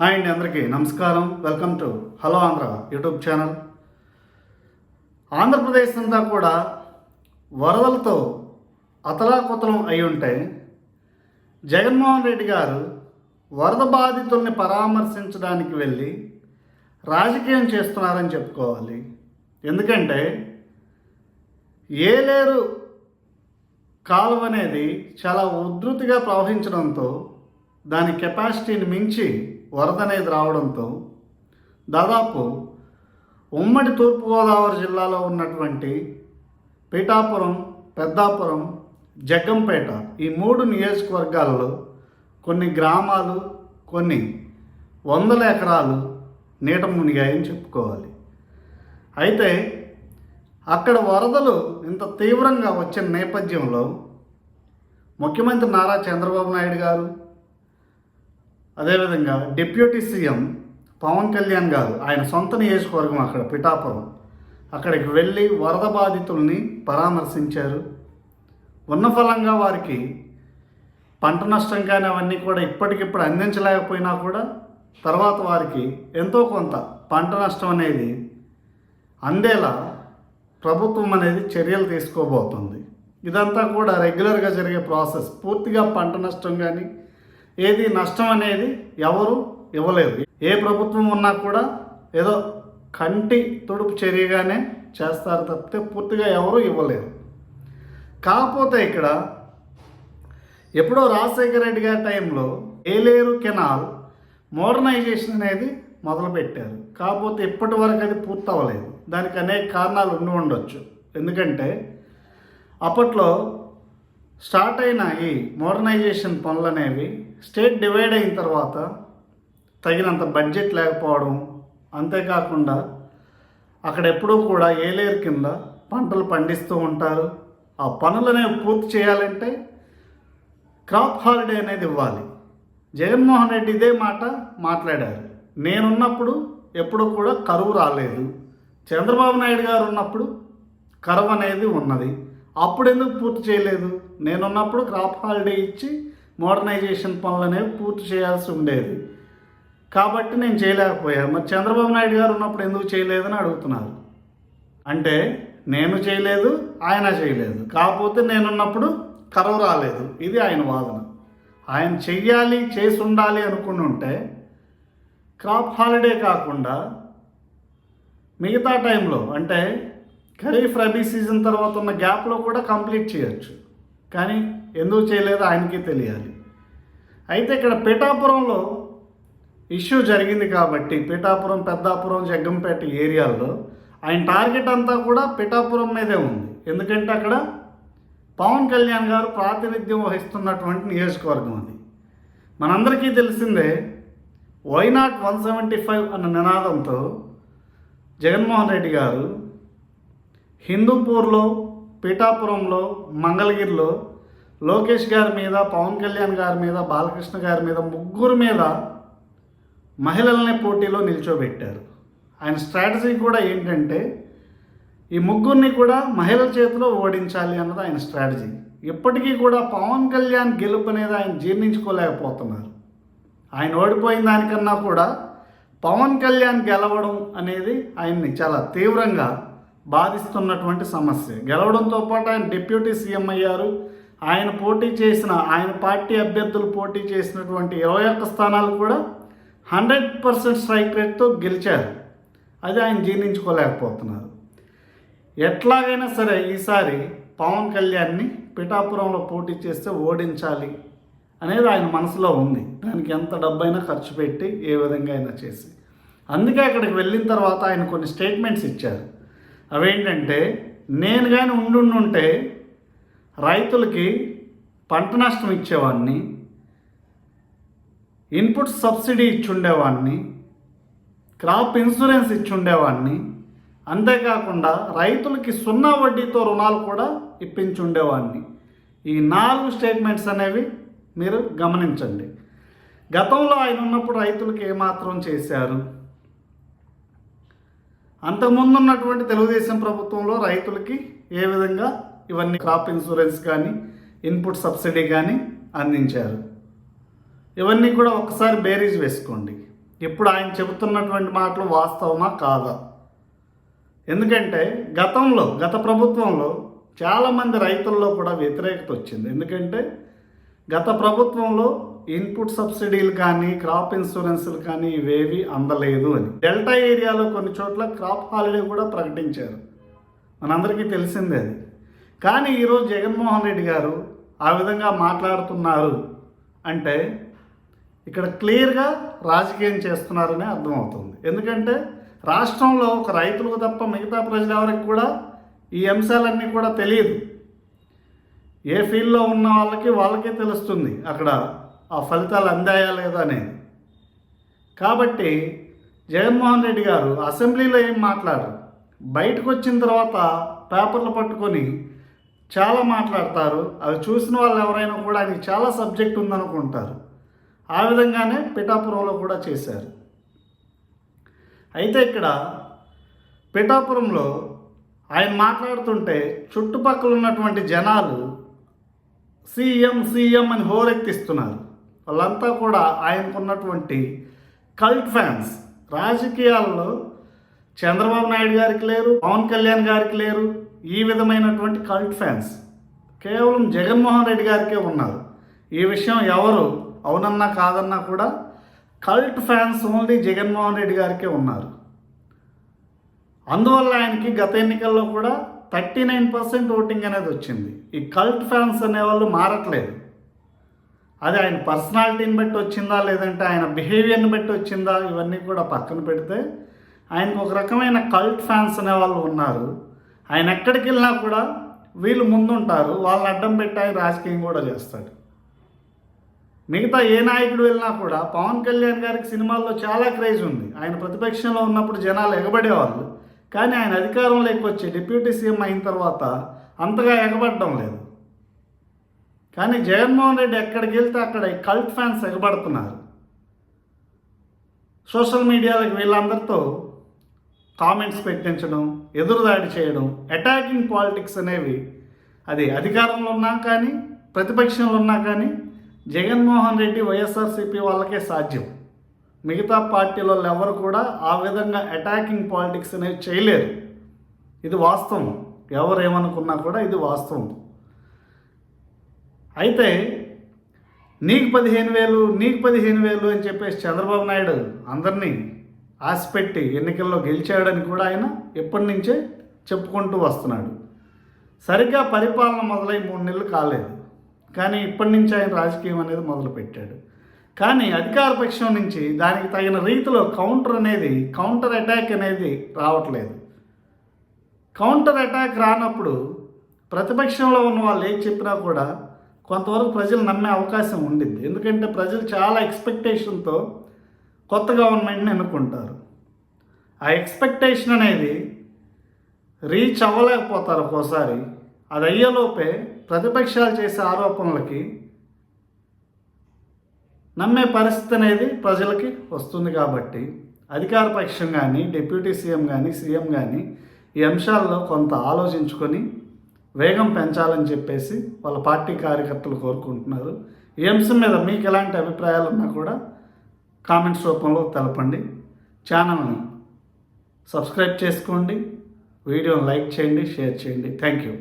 Hi అండి అందరికీ. నమస్కారం. Welcome to hello Andhra YouTube channel. Andhra Pradesh అంతా కూడా వరదలతో అతలాకుతలం అయి ఉంటే జగన్మోహన్ రెడ్డి గారు వరద బాధితుల్ని పరామర్శించడానికి వెళ్ళి రాజకీయం చేస్తున్నారని చెప్పుకోవాలి. ఎందుకంటే ఏలేరు కాలువ అనేది చాలా ఉధృతిగా ప్రవహించడంతో దాని కెపాసిటీని మించి వరద అనేది రావడంతో దాదాపు ఉమ్మడి తూర్పుగోదావరి జిల్లాలో ఉన్నటువంటి పీఠాపురం పెద్దాపురం జగ్గంపేట ఈ మూడు నియోజకవర్గాలలో కొన్ని గ్రామాలు కొన్ని వందల ఎకరాలు నీట మునిగాయని చెప్పుకోవాలి. అయితే అక్కడ వరదలు ఇంత తీవ్రంగా వచ్చిన నేపథ్యంలో ముఖ్యమంత్రి నారా చంద్రబాబు నాయుడు గారు అదేవిధంగా డిప్యూటీ సీఎం పవన్ కళ్యాణ్ గారు ఆయన సొంత నియోజకవర్గం అక్కడ పిఠాపురం. అక్కడికి వెళ్ళి వరద బాధితుల్ని పరామర్శించారు. ఉన్న ఫలంగా వారికి పంట నష్టం కానీ అవన్నీ కూడా ఇప్పటికిప్పుడు అందించలేకపోయినా కూడా తర్వాత వారికి ఎంతో కొంత పంట నష్టం అనేది అందేలా ప్రభుత్వం అనేది చర్యలు తీసుకోబోతుంది. ఇదంతా కూడా రెగ్యులర్గా జరిగే ప్రాసెస్. పూర్తిగా పంట నష్టం కానీ ఏది నష్టం అనేది ఎవరు ఇవ్వలేదు. ఏ ప్రభుత్వం ఉన్నా కూడా ఏదో కంటి తుడుపు చర్యగానే చేస్తారు తప్పితే పూర్తిగా ఎవరు ఇవ్వలేదు. కాకపోతే ఇక్కడ ఎప్పుడో రాజశేఖర రెడ్డి గారి టైంలో ఏలేరు కెనాల్ మోడర్నైజేషన్ అనేది మొదలుపెట్టారు. కాకపోతే ఇప్పటి వరకు అది పూర్తి అవ్వలేదు దానికి అనేక కారణాలు ఉండి ఉండొచ్చు. ఎందుకంటే అప్పట్లో స్టార్ట్ అయిన ఈ మోడర్నైజేషన్ పనులు అనేవి స్టేట్ డివైడ్ అయిన తర్వాత తగినంత బడ్జెట్ లేకపోవడం అంతేకాకుండా అక్కడ ఎప్పుడూ కూడా లేయర్ కింద పంటలు పండిస్తూ ఉంటారు. ఆ పనులు అనేవి పూర్తి చేయాలంటే క్రాప్ హాలిడే అనేది ఇవ్వాలి. జగన్మోహన్ రెడ్డి ఇదే మాట మాట్లాడారు. నేనున్నప్పుడు ఎప్పుడు కూడా కరువు రాలేదు. చంద్రబాబు నాయుడు గారు ఉన్నప్పుడు కరువు అనేది ఉన్నది. అప్పుడు ఎందుకు పూర్తి చేయలేదు? నేనున్నప్పుడు క్రాప్ హాలిడే ఇచ్చి మోడర్నైజేషన్ పనులు అనేవి పూర్తి చేయాల్సి ఉండేది. కాబట్టి నేను చేయలేకపోయాను మరి చంద్రబాబు నాయుడు గారు ఉన్నప్పుడు ఎందుకు చేయలేదని అడుగుతున్నారు. అంటే నేను చేయలేదు ఆయన చేయలేదు. కాకపోతే నేనున్నప్పుడు కరువు రాలేదు. ఇది ఆయన వాదన. ఆయన చెయ్యాలి చేసి ఉండాలి అనుకుని ఉంటే క్రాప్ హాలిడే కాకుండా మిగతా టైంలో అంటే ఖరీఫ్ రబీ సీజన్ తర్వాత ఉన్న గ్యాప్లో కూడా కంప్లీట్ చేయొచ్చు. కానీ ఎందుకు చేయలేదో ఆయనకి తెలియాలి. అయితే ఇక్కడ పిఠాపురంలో ఇష్యూ జరిగింది కాబట్టి పిఠాపురం పెద్దాపురం జగ్గంపేట ఏరియాల్లో ఆయన టార్గెట్ అంతా కూడా పిఠాపురం మీదే ఉంది. ఎందుకంటే అక్కడ పవన్ కళ్యాణ్ గారు ప్రాతినిధ్యం వహిస్తున్నటువంటి నియోజకవర్గం అది. మనందరికీ తెలిసిందే వైనాట్ వన్ సెవెంటీ ఫైవ్ అన్న నినాదంతో జగన్మోహన్ రెడ్డి గారు హిందూపూర్లో పీఠాపురంలో మంగళగిరిలో లోకేష్ గారి మీద పవన్ కళ్యాణ్ గారి మీద బాలకృష్ణ గారి మీద ముగ్గురు మీద మహిళలనే పోటీలో నిల్చోబెట్టారు. ఆయన స్ట్రాటజీ కూడా ఏంటంటే ఈ ముగ్గురిని కూడా మహిళల చేతిలో ఓడించాలి అన్నది ఆయన స్ట్రాటజీ. ఇప్పటికీ కూడా పవన్ కళ్యాణ్ గెలుపు అనేది ఆయన జీర్ణించుకోలేకపోతున్నారు. ఆయన ఓడిపోయిన దానికన్నా కూడా పవన్ కళ్యాణ్ గెలవడం అనేది ఆయన్ని చాలా తీవ్రంగా బాధిస్తున్నటువంటి సమస్య. గెలవడంతో పాటు ఆయన డిప్యూటీ సీఎం అయ్యారు. ఆయన పోటీ చేసిన ఆయన పార్టీ అభ్యర్థులు పోటీ చేసినటువంటి ఇరవై ఒక్క స్థానాలు కూడా హండ్రెడ్ పర్సెంట్ స్ట్రైక్ రేట్తో గెలిచారు. అది ఆయన జీర్ణించుకోలేకపోతున్నారు. ఎట్లాగైనా సరే ఈసారి పవన్ కళ్యాణ్ని పిఠాపురంలో పోటీ చేస్తే ఓడించాలి అనేది ఆయన మనసులో ఉంది. దానికి ఎంత డబ్బైనా ఖర్చు పెట్టి ఏ విధంగా అయినా చేసి. అందుకే అక్కడికి వెళ్ళిన తర్వాత ఆయన కొన్ని స్టేట్మెంట్స్ ఇచ్చారు. అవేంటంటే నేను కానీ ఉండుంటే రైతులకి పంట నష్టం ఇచ్చేవాడిని ఇన్పుట్ సబ్సిడీ ఇచ్చుండేవాడిని క్రాప్ ఇన్సూరెన్స్ ఇచ్చుండేవాడిని అంతేకాకుండా రైతులకి సున్నా వడ్డీతో రుణాలు కూడా ఇప్పించుండేవాడిని ఈ నాలుగు స్టేట్మెంట్స్ అనేవి మీరు గమనించండి. గతంలో ఆయన ఉన్నప్పుడు రైతులకు ఏమాత్రం చేశారు? అంతకుముందు ఉన్నటువంటి తెలుగుదేశం ప్రభుత్వంలో రైతులకి ఏ విధంగా ఇవన్నీ క్రాప్ ఇన్సూరెన్స్ కానీ ఇన్పుట్ సబ్సిడీ కానీ అందించారు. ఇవన్నీ కూడా ఒకసారి బేరీజ్ వేసుకోండి. ఇప్పుడు ఆయన చెబుతున్నటువంటి మాటలు వాస్తవమా కాదా? ఎందుకంటే గతంలో గత ప్రభుత్వంలో చాలామంది రైతుల్లో కూడా వ్యతిరేకత వచ్చింది. ఎందుకంటే గత ప్రభుత్వంలో ఇన్పుట్ సబ్సిడీలు కానీ క్రాప్ ఇన్సూరెన్స్లు కానీ ఇవేవి అందలేదు అని. డెల్టా ఏరియాలో కొన్ని చోట్ల క్రాప్ హాలిడే కూడా ప్రకటించారు. మనందరికీ తెలిసిందే అది. కానీ ఈరోజు జగన్మోహన్ రెడ్డి గారు ఆ విధంగా మాట్లాడుతున్నారు అంటే ఇక్కడ క్లియర్గా రాజకీయం చేస్తున్నారని అర్థమవుతుంది. ఎందుకంటే రాష్ట్రంలో ఒక రైతులకు తప్ప మిగతా ప్రజలు ఎవరికి కూడా ఈ అంశాలన్నీ కూడా తెలియదు. ఏ ఫీల్డ్లో ఉన్న వాళ్ళకి వాళ్ళకే తెలుస్తుంది అక్కడ ఆ ఫలితాలు అందాయా లేదా అనేది. కాబట్టి జగన్మోహన్ రెడ్డి గారు అసెంబ్లీలో ఏం మాట్లాడరు? బయటకు వచ్చిన తర్వాత పేపర్లు పట్టుకొని చాలా మాట్లాడతారు. అవి చూసిన వాళ్ళు ఎవరైనా కూడా ఆయనకి చాలా సబ్జెక్ట్ ఉందనుకుంటారు. ఆ విధంగానే పిఠాపురంలో కూడా చేశారు. అయితే ఇక్కడ పిఠాపురంలో ఆయన మాట్లాడుతుంటే చుట్టుపక్కల ఉన్నటువంటి జనాలు సీఎం సీఎం అని హోరెక్కిస్తున్నారు వాళ్ళంతా కూడా ఆయనకున్నటువంటి కల్ట్ ఫ్యాన్స్. రాజకీయాల్లో చంద్రబాబు నాయుడు గారికి లేరు పవన్ కళ్యాణ్ గారికి లేరు ఈ విధమైనటువంటి కల్ట్ ఫ్యాన్స్. కేవలం జగన్మోహన్ రెడ్డి గారికే ఉన్నారు. ఈ విషయం ఎవరు? అవునన్నా కాదన్నా కూడా cult fans only Jaganmohan Reddy గారికే ఉన్నారు. అందువల్ల ఆయనకి గత ఎన్నికల్లో కూడా థర్టీ నైన్ పర్సెంట్ ఓటింగ్ అనేది వచ్చింది. ఈ కల్ట్ ఫ్యాన్స్ అనేవాళ్ళు మారట్లేదు. అది ఆయన పర్సనాలిటీని బట్టి వచ్చిందా లేదంటే ఆయన బిహేవియర్ని బట్టి వచ్చిందా ఇవన్నీ కూడా పక్కన పెడితే ఆయనకు ఒక రకమైన కల్ట్ ఫ్యాన్స్ అనేవాళ్ళు ఉన్నారు. ఆయన ఎక్కడికి వెళ్ళినా కూడా వీళ్ళు ముందుంటారు. వాళ్ళని అడ్డం పెట్టి ఆయన రాజకీయం కూడా చేస్తాడు. మిగతా ఏ నాయకుడు వెళ్ళినా కూడా పవన్ కళ్యాణ్ గారికి సినిమాల్లో చాలా క్రేజ్ ఉంది. ఆయన ప్రతిపక్షంలో ఉన్నప్పుడు జనాలు ఎగబడేవాళ్ళు. కానీ ఆయన అధికారంలోకి వచ్చి డిప్యూటీ సీఎం అయిన తర్వాత అంతగా ఎగబడడం లేదు. కానీ జగన్మోహన్ రెడ్డి ఎక్కడికి వెళ్తే అక్కడ కల్ట్ ఫ్యాన్స్ ఎగబడుతున్నారు. సోషల్ మీడియాలకు వీళ్ళందరితో కామెంట్స్ పెట్టించడం ఎదురుదాడి చేయడం అటాకింగ్ పాలిటిక్స్ అనేవి అది అధికారంలో ఉన్నా కానీ ప్రతిపక్షంలో ఉన్నా కానీ జగన్మోహన్ రెడ్డి వైఎస్ఆర్సీపీ వాళ్ళకే సాధ్యం. మిగతా పార్టీలో ఎవరు కూడా ఆ విధంగా అటాకింగ్ పాలిటిక్స్ అనేవి చేయలేరు. ఇది వాస్తవం. ఎవరు ఏమనుకున్నా కూడా ఇది వాస్తవం. అయితే నీకు పదిహేను వేలు నీకు పదిహేను వేలు అని చెప్పేసి చంద్రబాబు నాయుడు అందరినీ ఆశపెట్టి ఎన్నికల్లో గెలిచాడని కూడా ఆయన ఎప్పటి నుంచే చెప్పుకుంటూ వస్తున్నాడు. సరిగ్గా పరిపాలన మొదలై మూడు నెలలు కాలేదు. కానీ ఇప్పటి నుంచి ఆయన రాజకీయం అనేది మొదలుపెట్టాడు. కానీ అధికార పక్షం నుంచి దానికి తగిన రీతిలో కౌంటర్ అనేది కౌంటర్ అటాక్ అనేది రావట్లేదు. కౌంటర్ అటాక్ రానప్పుడు ప్రతిపక్షంలో ఉన్న వాళ్ళు ఏం చెప్పినా కూడా కొంతవరకు ప్రజలు నమ్మే అవకాశం ఉండింది ఎందుకంటే ప్రజలు చాలా ఎక్స్పెక్టేషన్తో కొత్త గవర్నమెంట్ని ఎన్నుకుంటారు. ఆ ఎక్స్పెక్టేషన్ అనేది రీచ్ అవ్వలేకపోతారు ఒక్కోసారి. అది అయ్యేలోపే ప్రతిపక్షాలు చేసే ఆరోపణలకి నమ్మే పరిస్థితి అనేది ప్రజలకి వస్తుంది కాబట్టి అధికార పక్షం కానీ డిప్యూటీ సీఎం కానీ సీఎం కానీ ఈ అంశాల్లో కొంత ఆలోచించుకొని వేగం పెంచాలని చెప్పేసి వాళ్ళ పార్టీ కార్యకర్తలు కోరుకుంటున్నారు. ఈ అంశం మీద మీకు ఎలాంటి అభిప్రాయాలు ఉన్నా కూడా కామెంట్స్ రూపంలో తెలపండి. ఛానల్ని సబ్స్క్రైబ్ చేసుకోండి. వీడియోని లైక్ చేయండి షేర్ చేయండి. Thank you.